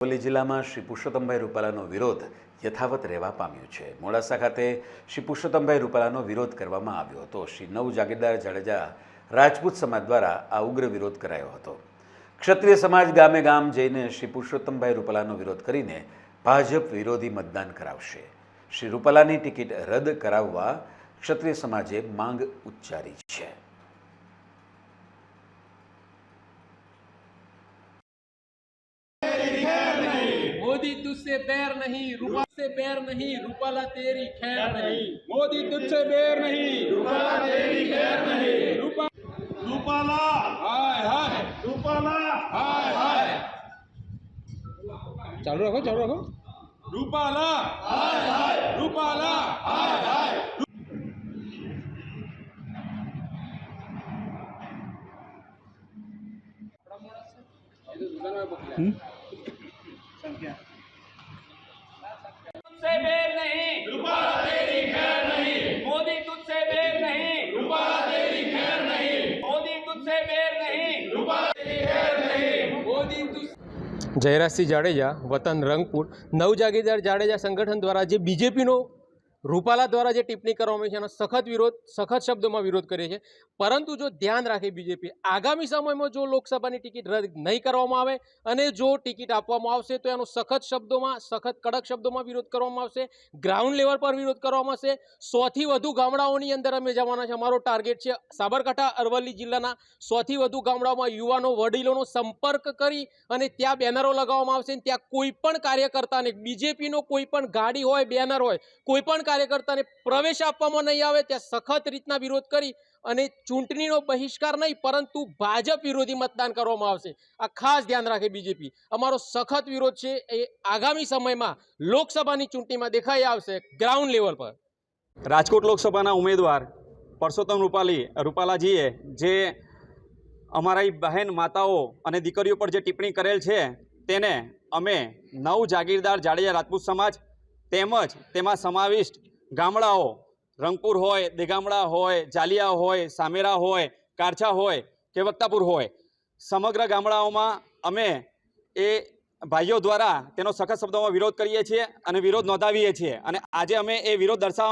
અરવલ્લી જિલ્લામાં શ્રી પુરુષોત્તમભાઈ રૂપાલાનો વિરોધ યથાવત રહેવા પામ્યો છે. મોડાસા ખાતે શ્રી પુરુષોત્તમભાઈ રૂપાલાનો વિરોધ કરવામાં આવ્યો હતો. શ્રી નવ જાગીરદાર જાડેજા રાજપૂત સમાજ દ્વારા આ ઉગ્ર વિરોધ કરાયો હતો. ક્ષત્રિય સમાજ ગામે ગામ જઈને શ્રી પુરુષોત્તમભાઈ રૂપાલાનો વિરોધ કરીને ભાજપ વિરોધી મતદાન કરાવશે. શ્રી રૂપાલાની ટિકિટ રદ કરાવવા ક્ષત્રિય સમાજે માંગ ઉચ્ચારી છે. मोदी तुझसे बैर नहीं रूपा से बैर नहीं रूपाला तेरी खैर नहीं। मोदी तुझसे बैर नहीं रूपाला तेरी खैर नहीं। रूपा रूपाला। हाय हाय। रूपाला। हाय हाय। चालू रखो चालू रखो रूपाला। हाय हाय। रूपाला। हाय हाय। तुझसे बैर नहीं रूपाला तेरी खैर नहीं मोदी तुझसे बैर नहीं रूपाला तेरी खैर नहीं मोदी तुझसे बैर नहीं रूपाला तेरी खैर नहीं मोदी तुझ જયરાજસિંહ જાડેજા વતન રંગપુર નવ જાગીરદાર જાડેજા સંગઠન દ્વારા જે બીજેપીનો રૂપાલા દ્વારા જે ટિપ્પણી કરવામાં આવી છે, એનો સખત વિરોધ, સખત શબ્દોમાં વિરોધ કરે છે પરંતુ જો ધ્યાન રાખે બીજેપી, આગામી સમયમાં જો લોકસભાની ટિકિટ રદ નહીં કરવામાં આવે અને જો ટિકિટ આપવામાં આવશે, તો એનો સખત શબ્દોમાં, સખત કડક શબ્દોમાં વિરોધ કરવામાં આવશે, ગ્રાઉન્ડ લેવલ પર વિરોધ કરવામાં આવશે. સોથી વધુ ગામડાઓની અંદર અમે જવાના છે અમારો ટાર્ગેટ છે સાબરકાંઠા, અરવલ્લી જિલ્લાના સોથી વધુ ગામડાઓમાં યુવાનો, વડીલોનો સંપર્ક કરી અને ત્યાં બેનરો લગાવવામાં આવશે. ત્યાં કોઈ પણ કાર્યકર્તાને, બીજેપીનો કોઈ પણ ગાડી હોય, બેનર હોય, કોઈ પણ કાર્યકર્તાને પ્રવેશ આપવામાં નહીં આવે, ત્યાં સખત રીતના વિરોધ કરી અને ચૂંટણીનો બહિષ્કાર નહીં, પરંતુ ભાજપ વિરોધી મતદાન કરવામાં આવશે. આ ખાસ ધ્યાન રાખે બીજેપી. અમારો સખત વિરોધ છે, એ આગામી સમયમાં લોકસભાની ચૂંટણીમાં દેખાઈ આવશે ગ્રાઉન્ડ લેવલ પર. રાજકોટ લોકસભાના ઉમેદવાર પરસોત્તમ રૂપાલી, રૂપાલાજીએ જે અમારી બહેન માતાઓ અને દીકરીઓ પર જે ટિપ્પણી કરેલ છે, તેને અમે નવ જાગીરદાર જાડેજા રાજપૂત સમાજ તેમજ તેમાં સમાવિષ્ટ ગામડાઓ, રંગપુર હોય, દેગામડા હોય, જાલિયા હોય, સામેરા હોય, કારછા હોય કે વક્તાપુર હોય. સમગ્ર ગામડાઓમાં અમે એ ભાઈઓ દ્વારા તેનો સખત શબ્દોમાં વિરોધ કરીએ છીએ અને વિરોધ નોંધાવીએ છીએ. અને આજે અમે એ વિરોધ દર્શાવવા